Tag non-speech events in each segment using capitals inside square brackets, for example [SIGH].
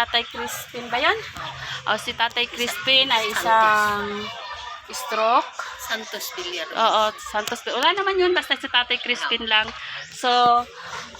Tatay Crispin ba yan? O, si Tatay Crispin ay isang stroke. Santos Villar. Oo, Santos. Wala naman yun, basta si Tatay Crispin lang. So,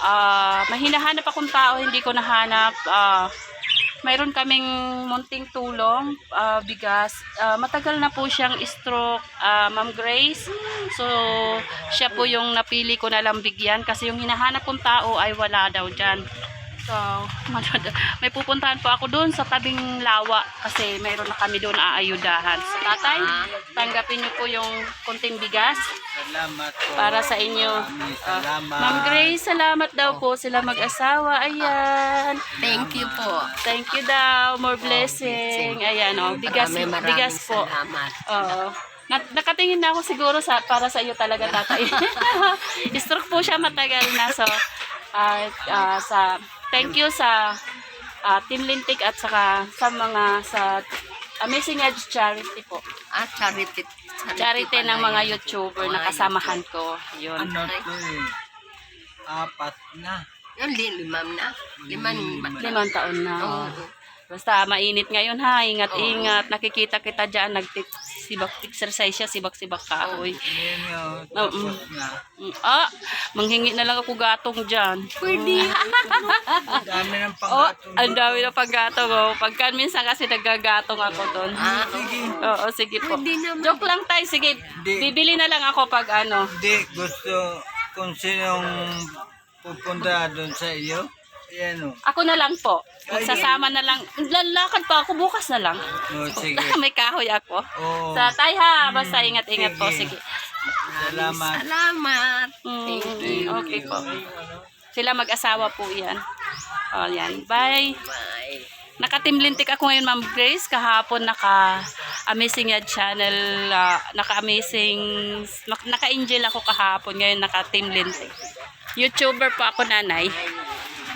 ah mahinahanap akong tao, hindi ko nahanap. Ah, mayroon kaming munting tulong, ah, bigas. Ah, matagal na po siyang stroke, ah, Ma'am Grace. So, siya po yung napili ko na lang bigyan kasi yung hinahanap kong tao ay wala daw dyan. So, may pupuntahan po ako doon sa tabing lawa kasi mayroon na kami doon aayudahan. So, tatay, tanggapin niyo po yung kunting bigas Salamat po. para sa inyo. Ah, salamat. Ma'am Grace, salamat daw po sila mag-asawa. Ayan. Thank you po. Thank you daw. More blessing. Ayan, oh. Bigas, Maraming maraming bigas po. Salamat. Oo. Na- nakatingin na ako siguro sa para sa iyo talaga tatay. [LAUGHS] Stroke po siya matagal na so ah, ah, sa thank you sa ah, Team Lintik at saka sa mga sa Amazing Edge Charity po. Ah, charity. Charity pala ng mga. YouTuber na kasamahan ko. Yun. Ano to eh? Apat na. Yung li- limam na. Liman. Limang taon na. Oo. oh. Basta mainit ngayon ha. Ingat-ingat. Nakikita kita dyan. Nag-exercise siya. Sibak-sibak kahoy. Tapos na. Mm, Ah, manghingi na lang ako gatong dyan. Pwede. [LAUGHS] Ang dami ng Oh, panggatong. ang dami na paggatong. Oh. Pagka minsan kasi nagagatong ako doon. Ah, Sige. Oo, sige po. Pwede naman. Joke lang tayo. Sige, Hindi. bibili na lang ako pag ano. Hindi, gusto kung sinong pupunta doon sa iyo. Yan o. Ako na lang po. Magsasama na lang. Lalakad pa ako bukas na lang. Oh, [LAUGHS] sige. [LAUGHS] May kahoy ako. Oo. Sa tay ha. Basta ingat-ingat po. sige. Salamat. Salamat. Mm, Thank you. Okay po. Sila mag-asawa po yan. O, yan. Bye. Bye. Naka-teamlintik ako ngayon, Ma'am Grace. Kahapon naka Amazing Ad Channel, ah, naka-amazing, nak- naka-angel ako kahapon. Ngayon naka-teamlintik. YouTuber po ako, nanay.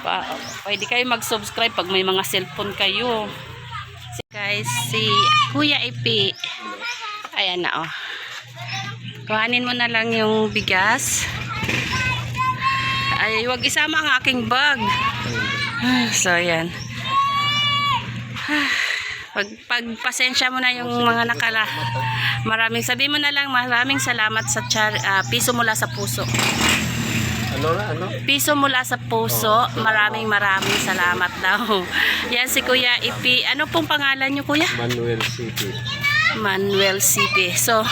Pa, pwede kayo mag-subscribe pag may mga cellphone kayo. Guys, si Kuya Ipi. Ayan na, oh. Kuhanin mo na lang yung bigas. Ay, wag isama ang aking bag. So, ayan. Pag, pagpasensya mo na yung mga nakala. Maraming sabi mo na lang, maraming salamat sa char, ah, piso mula sa puso. Ano na, ano? Piso mula sa puso, maraming maraming salamat daw. [LAUGHS] Yan si Kuya Ipi. Ano pong pangalan niyo Kuya? Manuel City. Manuel CP. So,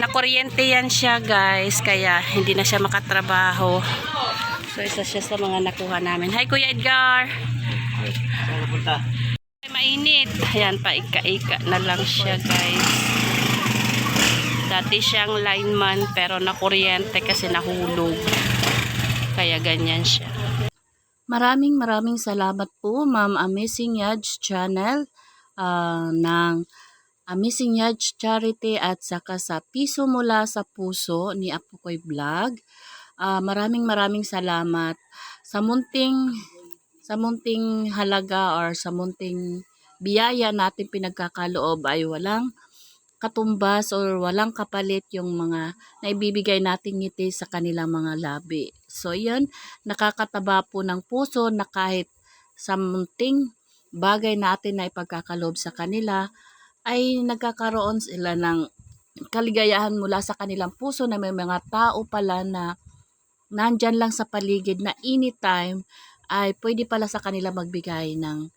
nakuryente yan siya guys, kaya hindi na siya makatrabaho. So, isa siya sa mga nakuha namin. Hi Kuya Edgar! Saan punta? Ay, Mainit. Ayan, paika-ika na lang siya, guys. Dati siyang lineman, pero nakuryente kasi nahulog. Kaya ganyan siya. Maraming maraming salamat po, Ma'am Amazing Yaj Channel ah, ng Amazing Yaj Charity at saka sa Piso Mula sa Puso ni Apukoy Vlog. Ah, maraming maraming salamat sa munting sa munting halaga or sa munting biyaya natin pinagkakaloob ay walang katumbas or walang kapalit yung mga naibibigay nating ngiti sa kanilang mga labi. So, yan, nakakataba po ng puso na kahit sa munting bagay natin na ipagkakaloob sa kanila, ay nagkakaroon sila ng kaligayahan mula sa kanilang puso na may mga tao pala na nandyan lang sa paligid na anytime ay pwede pala sa kanila magbigay ng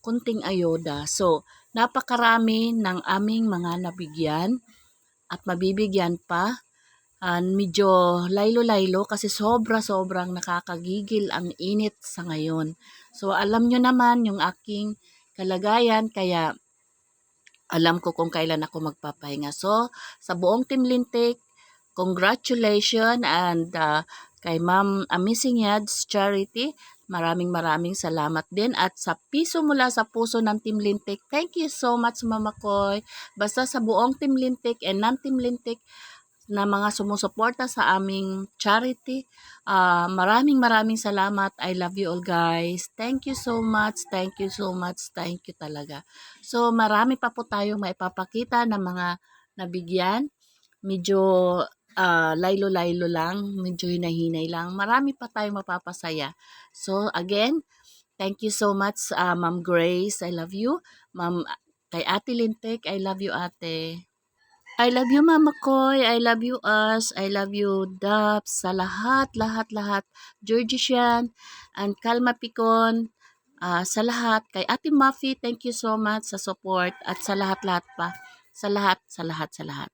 kunting ayoda. So, napakarami ng aming mga nabigyan at mabibigyan pa. Ah, medyo laylo-laylo kasi sobra-sobrang nakakagigil ang init sa ngayon. So, alam nyo naman yung aking kalagayan kaya alam ko kung kailan ako magpapahinga. So, sa buong Team Lintik, congratulations and ah, kay Ma'am Amazing Yads Charity, Maraming maraming salamat din at sa piso mula sa puso ng Team Lintik. Thank you so much Mama Koy. Basta sa buong Team Lintik and non-Team Lintik na mga sumusuporta sa aming charity. ah, maraming maraming salamat. I love you all guys. Thank you so much. Thank you so much. Thank you talaga. So marami pa po tayong maipapakita ng mga nabigyan. Medyo ah, laylo-laylo lang, medyo hinahinay lang. Marami pa tayong mapapasaya. So again, thank you so much ah, Ma'am Grace. I love you. Ma'am kay Ate Lintek, I love you Ate. I love you Mama Koy, I love you us, I love you Daps, sa lahat, lahat, lahat. Georgie Sian, and Kalma Picon, ah, sa lahat. Kay Ate Muffy, thank you so much sa support at sa lahat-lahat pa. Sa lahat, sa lahat, sa lahat.